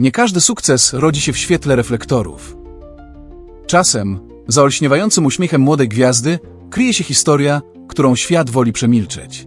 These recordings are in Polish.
Nie każdy sukces rodzi się w świetle reflektorów. Czasem, za olśniewającym uśmiechem młodej gwiazdy, kryje się historia, którą świat woli przemilczeć.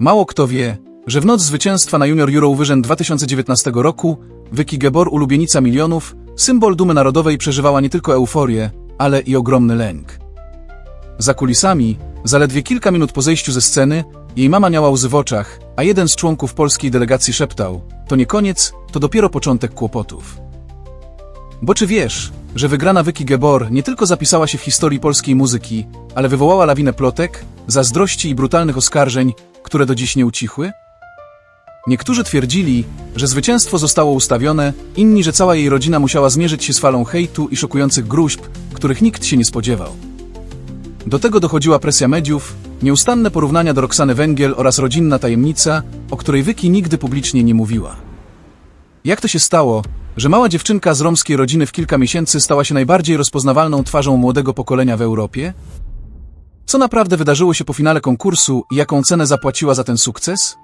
Mało kto wie, że w noc zwycięstwa na Junior Eurovision 2019 roku Vicky Gebor, ulubienica milionów, symbol dumy narodowej przeżywała nie tylko euforię, ale i ogromny lęk. Za kulisami, zaledwie kilka minut po zejściu ze sceny, jej mama miała łzy w oczach, a jeden z członków polskiej delegacji szeptał: To nie koniec, to dopiero początek kłopotów. Bo czy wiesz, że wygrana Vicky Gebor nie tylko zapisała się w historii polskiej muzyki, ale wywołała lawinę plotek, zazdrości i brutalnych oskarżeń, które do dziś nie ucichły? Niektórzy twierdzili, że zwycięstwo zostało ustawione, inni, że cała jej rodzina musiała zmierzyć się z falą hejtu i szokujących gruźb, których nikt się nie spodziewał. Do tego dochodziła presja mediów, nieustanne porównania do Roxany Węgiel oraz rodzinna tajemnica, o której Wyki nigdy publicznie nie mówiła. Jak to się stało, że mała dziewczynka z romskiej rodziny w kilka miesięcy stała się najbardziej rozpoznawalną twarzą młodego pokolenia w Europie? Co naprawdę wydarzyło się po finale konkursu i jaką cenę zapłaciła za ten sukces?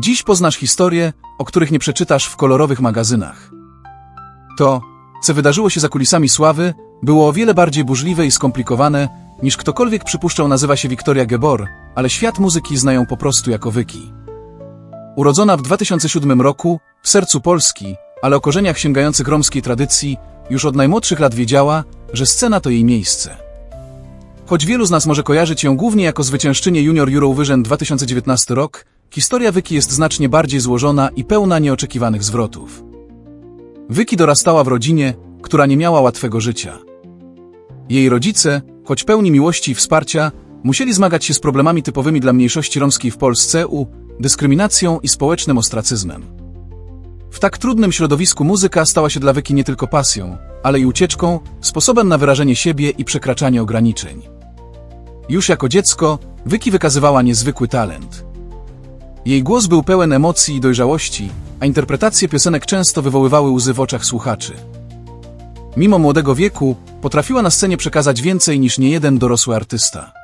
Dziś poznasz historie, o których nie przeczytasz w kolorowych magazynach. To, co wydarzyło się za kulisami sławy, było o wiele bardziej burzliwe i skomplikowane, niż ktokolwiek przypuszczał nazywa się Wiktoria Gebor, ale świat muzyki znają po prostu jako Wyki. Urodzona w 2007 roku, w sercu Polski, ale o korzeniach sięgających romskiej tradycji, już od najmłodszych lat wiedziała, że scena to jej miejsce. Choć wielu z nas może kojarzyć ją głównie jako zwyciężczynię Junior Eurovision 2019 rok, historia Wyki jest znacznie bardziej złożona i pełna nieoczekiwanych zwrotów. Wyki dorastała w rodzinie, która nie miała łatwego życia. Jej rodzice, choć pełni miłości i wsparcia, musieli zmagać się z problemami typowymi dla mniejszości romskiej w Polsce, u dyskryminacją i społecznym ostracyzmem. W tak trudnym środowisku muzyka stała się dla Wyki nie tylko pasją, ale i ucieczką, sposobem na wyrażenie siebie i przekraczanie ograniczeń. Już jako dziecko Wyki wykazywała niezwykły talent. Jej głos był pełen emocji i dojrzałości, a interpretacje piosenek często wywoływały łzy w oczach słuchaczy. Mimo młodego wieku, potrafiła na scenie przekazać więcej niż niejeden dorosły artysta.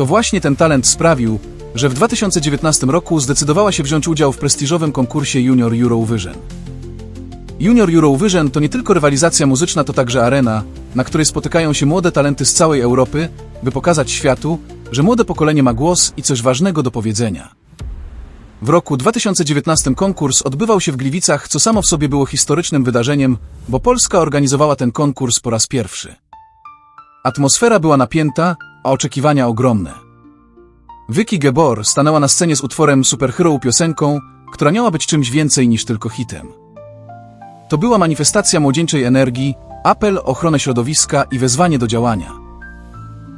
To właśnie ten talent sprawił, że w 2019 roku zdecydowała się wziąć udział w prestiżowym konkursie Junior Eurovision. Junior Eurovision to nie tylko rywalizacja muzyczna, to także arena, na której spotykają się młode talenty z całej Europy, by pokazać światu, że młode pokolenie ma głos i coś ważnego do powiedzenia. W roku 2019 konkurs odbywał się w Gliwicach, co samo w sobie było historycznym wydarzeniem, bo Polska organizowała ten konkurs po raz pierwszy. Atmosfera była napięta, a oczekiwania ogromne. Vicky Gebor stanęła na scenie z utworem Superhero piosenką, która miała być czymś więcej niż tylko hitem. To była manifestacja młodzieńczej energii, apel ochronę środowiska i wezwanie do działania.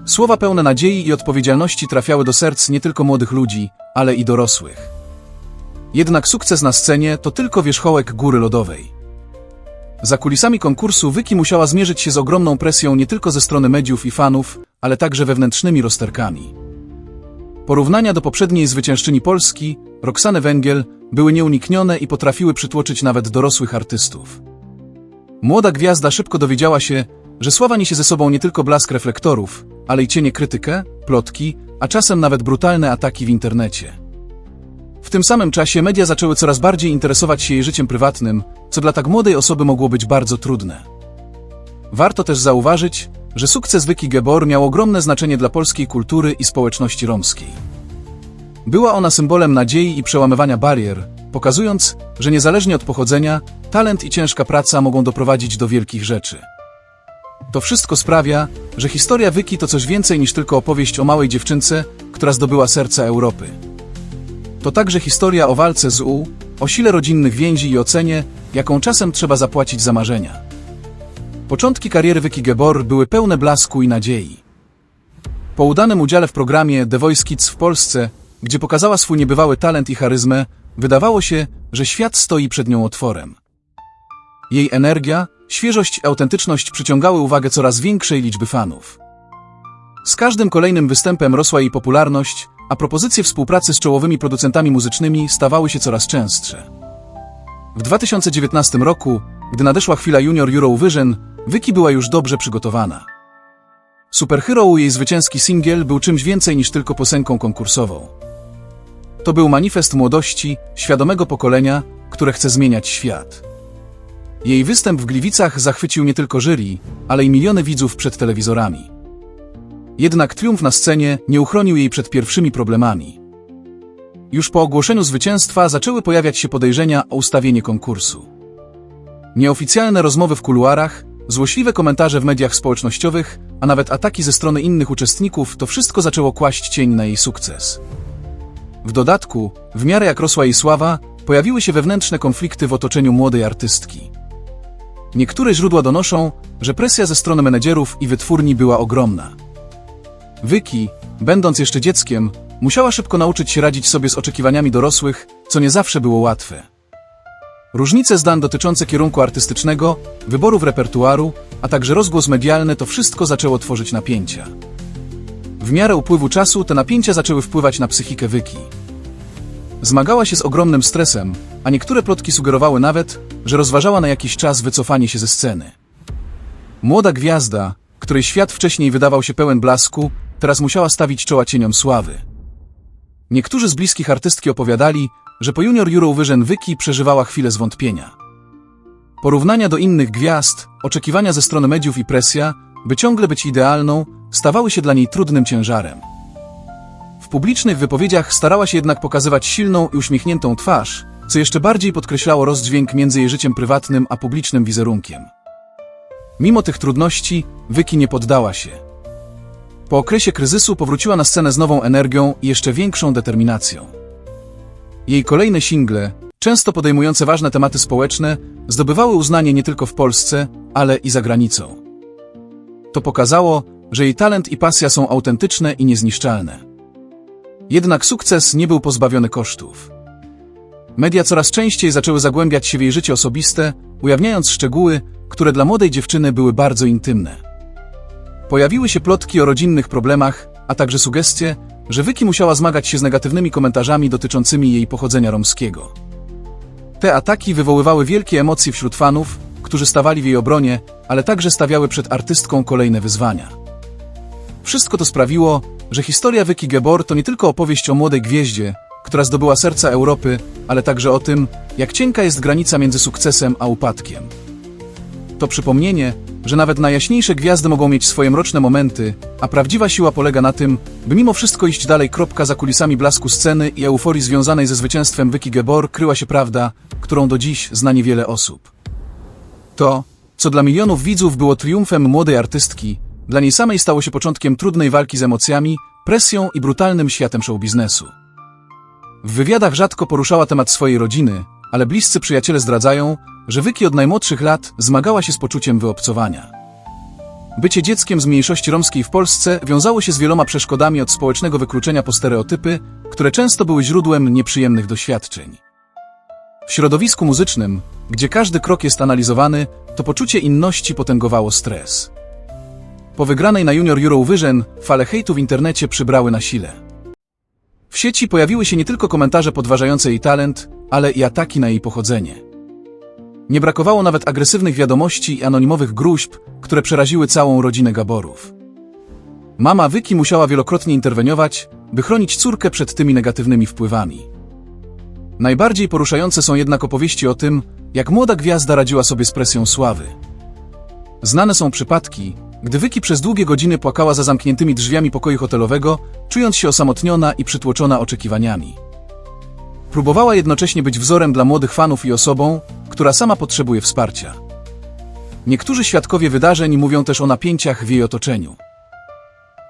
Słowa pełne nadziei i odpowiedzialności trafiały do serc nie tylko młodych ludzi, ale i dorosłych. Jednak sukces na scenie to tylko wierzchołek góry lodowej. Za kulisami konkursu Wyki musiała zmierzyć się z ogromną presją nie tylko ze strony mediów i fanów, ale także wewnętrznymi rozterkami. Porównania do poprzedniej zwyciężczyni Polski, Roxany Węgiel, były nieuniknione i potrafiły przytłoczyć nawet dorosłych artystów. Młoda gwiazda szybko dowiedziała się, że sława niesie ze sobą nie tylko blask reflektorów, ale i cienie krytykę, plotki, a czasem nawet brutalne ataki w internecie. W tym samym czasie media zaczęły coraz bardziej interesować się jej życiem prywatnym, co dla tak młodej osoby mogło być bardzo trudne. Warto też zauważyć, że sukces Wyki Gebor miał ogromne znaczenie dla polskiej kultury i społeczności romskiej. Była ona symbolem nadziei i przełamywania barier, pokazując, że niezależnie od pochodzenia, talent i ciężka praca mogą doprowadzić do wielkich rzeczy. To wszystko sprawia, że historia Wyki to coś więcej niż tylko opowieść o małej dziewczynce, która zdobyła serca Europy. To także historia o walce z U, o sile rodzinnych więzi i ocenie, jaką czasem trzeba zapłacić za marzenia. Początki kariery Wyki Gebor były pełne blasku i nadziei. Po udanym udziale w programie The Voice Kids w Polsce, gdzie pokazała swój niebywały talent i charyzmę, wydawało się, że świat stoi przed nią otworem. Jej energia, świeżość i autentyczność przyciągały uwagę coraz większej liczby fanów. Z każdym kolejnym występem rosła jej popularność, a propozycje współpracy z czołowymi producentami muzycznymi stawały się coraz częstsze. W 2019 roku, gdy nadeszła chwila Junior Eurovision, Wyki była już dobrze przygotowana. Superhero jej zwycięski singiel był czymś więcej niż tylko piosenką konkursową. To był manifest młodości, świadomego pokolenia, które chce zmieniać świat. Jej występ w Gliwicach zachwycił nie tylko jury, ale i miliony widzów przed telewizorami. Jednak triumf na scenie nie uchronił jej przed pierwszymi problemami. Już po ogłoszeniu zwycięstwa zaczęły pojawiać się podejrzenia o ustawienie konkursu. Nieoficjalne rozmowy w kuluarach, złośliwe komentarze w mediach społecznościowych, a nawet ataki ze strony innych uczestników to wszystko zaczęło kłaść cień na jej sukces. W dodatku, w miarę jak rosła jej sława, pojawiły się wewnętrzne konflikty w otoczeniu młodej artystki. Niektóre źródła donoszą, że presja ze strony menedżerów i wytwórni była ogromna. Wyki, będąc jeszcze dzieckiem, musiała szybko nauczyć się radzić sobie z oczekiwaniami dorosłych, co nie zawsze było łatwe. Różnice zdań dotyczące kierunku artystycznego, wyborów repertuaru, a także rozgłos medialny to wszystko zaczęło tworzyć napięcia. W miarę upływu czasu te napięcia zaczęły wpływać na psychikę Wyki. Zmagała się z ogromnym stresem, a niektóre plotki sugerowały nawet, że rozważała na jakiś czas wycofanie się ze sceny. Młoda gwiazda, której świat wcześniej wydawał się pełen blasku, teraz musiała stawić czoła cieniom sławy. Niektórzy z bliskich artystki opowiadali, że po Junior Eurovision Wyki przeżywała chwilę zwątpienia. Porównania do innych gwiazd, oczekiwania ze strony mediów i presja, by ciągle być idealną, stawały się dla niej trudnym ciężarem. W publicznych wypowiedziach starała się jednak pokazywać silną i uśmiechniętą twarz, co jeszcze bardziej podkreślało rozdźwięk między jej życiem prywatnym a publicznym wizerunkiem. Mimo tych trudności, Wyki nie poddała się. Po okresie kryzysu powróciła na scenę z nową energią i jeszcze większą determinacją. Jej kolejne single, często podejmujące ważne tematy społeczne, zdobywały uznanie nie tylko w Polsce, ale i za granicą. To pokazało, że jej talent i pasja są autentyczne i niezniszczalne. Jednak sukces nie był pozbawiony kosztów. Media coraz częściej zaczęły zagłębiać się w jej życie osobiste, ujawniając szczegóły, które dla młodej dziewczyny były bardzo intymne. Pojawiły się plotki o rodzinnych problemach, a także sugestie, że Wyki musiała zmagać się z negatywnymi komentarzami dotyczącymi jej pochodzenia romskiego. Te ataki wywoływały wielkie emocje wśród fanów, którzy stawali w jej obronie, ale także stawiały przed artystką kolejne wyzwania. Wszystko to sprawiło, że historia Wyki Gebor to nie tylko opowieść o młodej gwieździe, która zdobyła serca Europy, ale także o tym, jak cienka jest granica między sukcesem a upadkiem. To przypomnienie, że nawet najjaśniejsze gwiazdy mogą mieć swoje mroczne momenty, a prawdziwa siła polega na tym, by mimo wszystko iść dalej. Kropka za kulisami blasku sceny i euforii związanej ze zwycięstwem Wyki Gebor kryła się prawda, którą do dziś zna niewiele osób. To, co dla milionów widzów było triumfem młodej artystki, dla niej samej stało się początkiem trudnej walki z emocjami, presją i brutalnym światem showbiznesu. W wywiadach rzadko poruszała temat swojej rodziny, ale bliscy przyjaciele zdradzają, że Wyki od najmłodszych lat zmagała się z poczuciem wyobcowania. Bycie dzieckiem z mniejszości romskiej w Polsce wiązało się z wieloma przeszkodami od społecznego wykluczenia po stereotypy, które często były źródłem nieprzyjemnych doświadczeń. W środowisku muzycznym, gdzie każdy krok jest analizowany, to poczucie inności potęgowało stres. Po wygranej na Junior Eurovision fale hejtu w internecie przybrały na sile. W sieci pojawiły się nie tylko komentarze podważające jej talent, ale i ataki na jej pochodzenie. Nie brakowało nawet agresywnych wiadomości i anonimowych gruźb, które przeraziły całą rodzinę Gaborów. Mama Wyki musiała wielokrotnie interweniować, by chronić córkę przed tymi negatywnymi wpływami. Najbardziej poruszające są jednak opowieści o tym, jak młoda gwiazda radziła sobie z presją sławy. Znane są przypadki, gdy Wyki przez długie godziny płakała za zamkniętymi drzwiami pokoju hotelowego, czując się osamotniona i przytłoczona oczekiwaniami. Próbowała jednocześnie być wzorem dla młodych fanów i osobą, która sama potrzebuje wsparcia. Niektórzy świadkowie wydarzeń mówią też o napięciach w jej otoczeniu.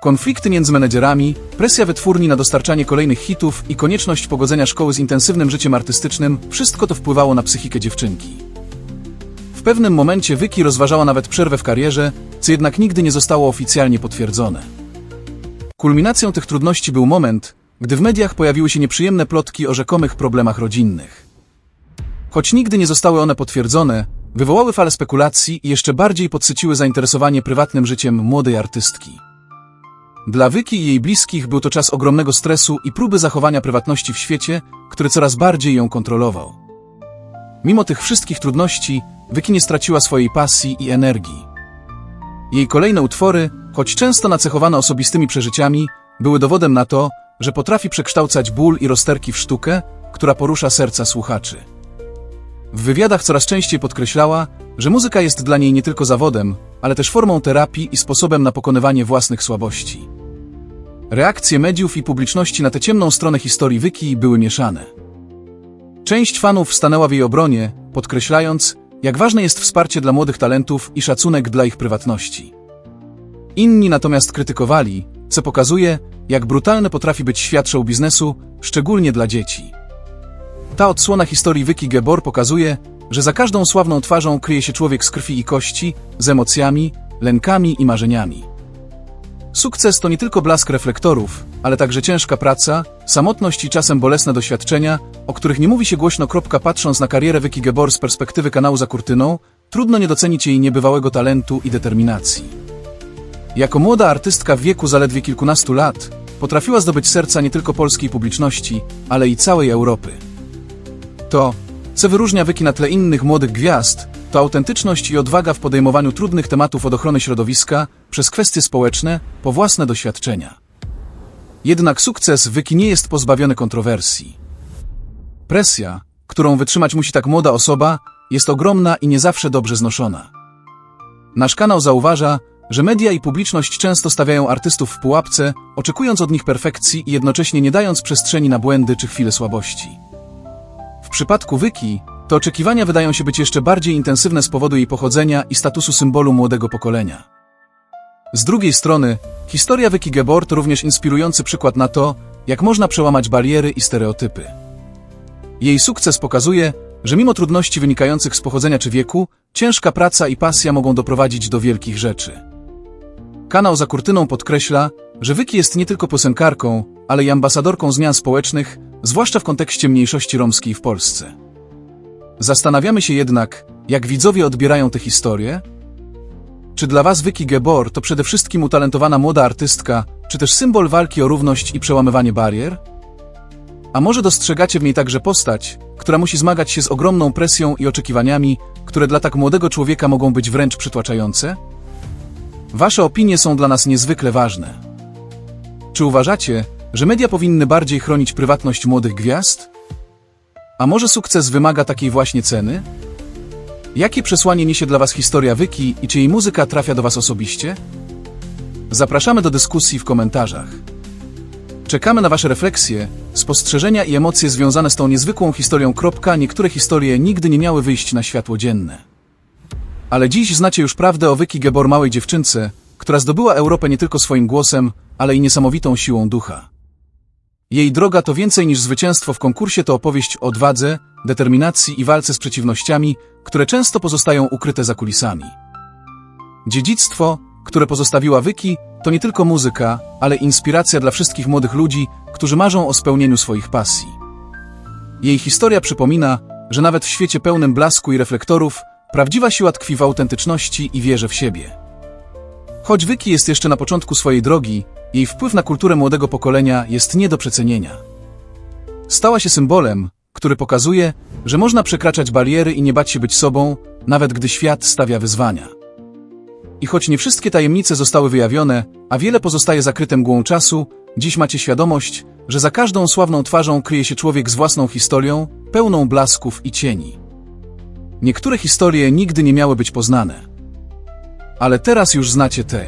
Konflikty między menedżerami, presja wytwórni na dostarczanie kolejnych hitów i konieczność pogodzenia szkoły z intensywnym życiem artystycznym wszystko to wpływało na psychikę dziewczynki. W pewnym momencie Wyki rozważała nawet przerwę w karierze, co jednak nigdy nie zostało oficjalnie potwierdzone. Kulminacją tych trudności był moment, gdy w mediach pojawiły się nieprzyjemne plotki o rzekomych problemach rodzinnych. Choć nigdy nie zostały one potwierdzone, wywołały falę spekulacji i jeszcze bardziej podsyciły zainteresowanie prywatnym życiem młodej artystki. Dla Wyki i jej bliskich był to czas ogromnego stresu i próby zachowania prywatności w świecie, który coraz bardziej ją kontrolował. Mimo tych wszystkich trudności, Wyki nie straciła swojej pasji i energii. Jej kolejne utwory, choć często nacechowane osobistymi przeżyciami, były dowodem na to, że potrafi przekształcać ból i rozterki w sztukę, która porusza serca słuchaczy. W wywiadach coraz częściej podkreślała, że muzyka jest dla niej nie tylko zawodem, ale też formą terapii i sposobem na pokonywanie własnych słabości. Reakcje mediów i publiczności na tę ciemną stronę historii Wyki były mieszane. Część fanów stanęła w jej obronie, podkreślając, jak ważne jest wsparcie dla młodych talentów i szacunek dla ich prywatności. Inni natomiast krytykowali, co pokazuje, jak brutalny potrafi być świat show biznesu, szczególnie dla dzieci. Ta odsłona historii Wyki Gebor pokazuje, że za każdą sławną twarzą kryje się człowiek z krwi i kości, z emocjami, lękami i marzeniami. Sukces to nie tylko blask reflektorów, ale także ciężka praca, samotność i czasem bolesne doświadczenia, o których nie mówi się głośno. Patrząc na karierę Wyki Gebor z perspektywy kanału za kurtyną, trudno nie docenić jej niebywałego talentu i determinacji. Jako młoda artystka w wieku zaledwie kilkunastu lat, potrafiła zdobyć serca nie tylko polskiej publiczności, ale i całej Europy. To, co wyróżnia Wyki na tle innych młodych gwiazd, to autentyczność i odwaga w podejmowaniu trudnych tematów od ochrony środowiska, przez kwestie społeczne, po własne doświadczenia. Jednak sukces Wyki nie jest pozbawiony kontrowersji. Presja, którą wytrzymać musi tak młoda osoba, jest ogromna i nie zawsze dobrze znoszona. Nasz kanał zauważa, że media i publiczność często stawiają artystów w pułapce, oczekując od nich perfekcji i jednocześnie nie dając przestrzeni na błędy czy chwile słabości. W przypadku Wyki, te oczekiwania wydają się być jeszcze bardziej intensywne z powodu jej pochodzenia i statusu symbolu młodego pokolenia. Z drugiej strony, historia Wyki Gebor to również inspirujący przykład na to, jak można przełamać bariery i stereotypy. Jej sukces pokazuje, że mimo trudności wynikających z pochodzenia czy wieku, ciężka praca i pasja mogą doprowadzić do wielkich rzeczy. Kanał za kurtyną podkreśla, że Wyki jest nie tylko piosenkarką, ale i ambasadorką zmian społecznych, zwłaszcza w kontekście mniejszości romskiej w Polsce. Zastanawiamy się jednak, jak widzowie odbierają tę historię? Czy dla Was Wyki Gebor to przede wszystkim utalentowana młoda artystka, czy też symbol walki o równość i przełamywanie barier? A może dostrzegacie w niej także postać, która musi zmagać się z ogromną presją i oczekiwaniami, które dla tak młodego człowieka mogą być wręcz przytłaczające? Wasze opinie są dla nas niezwykle ważne. Czy uważacie, że media powinny bardziej chronić prywatność młodych gwiazd? A może sukces wymaga takiej właśnie ceny? Jakie przesłanie niesie dla Was historia Wyki i czy jej muzyka trafia do Was osobiście? Zapraszamy do dyskusji w komentarzach. Czekamy na Wasze refleksje, spostrzeżenia i emocje związane z tą niezwykłą historią. Niektóre historie nigdy nie miały wyjść na światło dzienne. Ale dziś znacie już prawdę o Wyki Gebor małej dziewczynce, która zdobyła Europę nie tylko swoim głosem, ale i niesamowitą siłą ducha. Jej droga to więcej niż zwycięstwo w konkursie, to opowieść o odwadze, determinacji i walce z przeciwnościami, które często pozostają ukryte za kulisami. Dziedzictwo, które pozostawiła Wyki, to nie tylko muzyka, ale inspiracja dla wszystkich młodych ludzi, którzy marzą o spełnieniu swoich pasji. Jej historia przypomina, że nawet w świecie pełnym blasku i reflektorów, prawdziwa siła tkwi w autentyczności i wierze w siebie. Choć Wyki jest jeszcze na początku swojej drogi, jej wpływ na kulturę młodego pokolenia jest nie do przecenienia. Stała się symbolem, który pokazuje, że można przekraczać bariery i nie bać się być sobą, nawet gdy świat stawia wyzwania. I choć nie wszystkie tajemnice zostały wyjawione, a wiele pozostaje zakryte mgłą czasu, dziś macie świadomość, że za każdą sławną twarzą kryje się człowiek z własną historią, pełną blasków i cieni. Niektóre historie nigdy nie miały być poznane. Ale teraz już znacie te.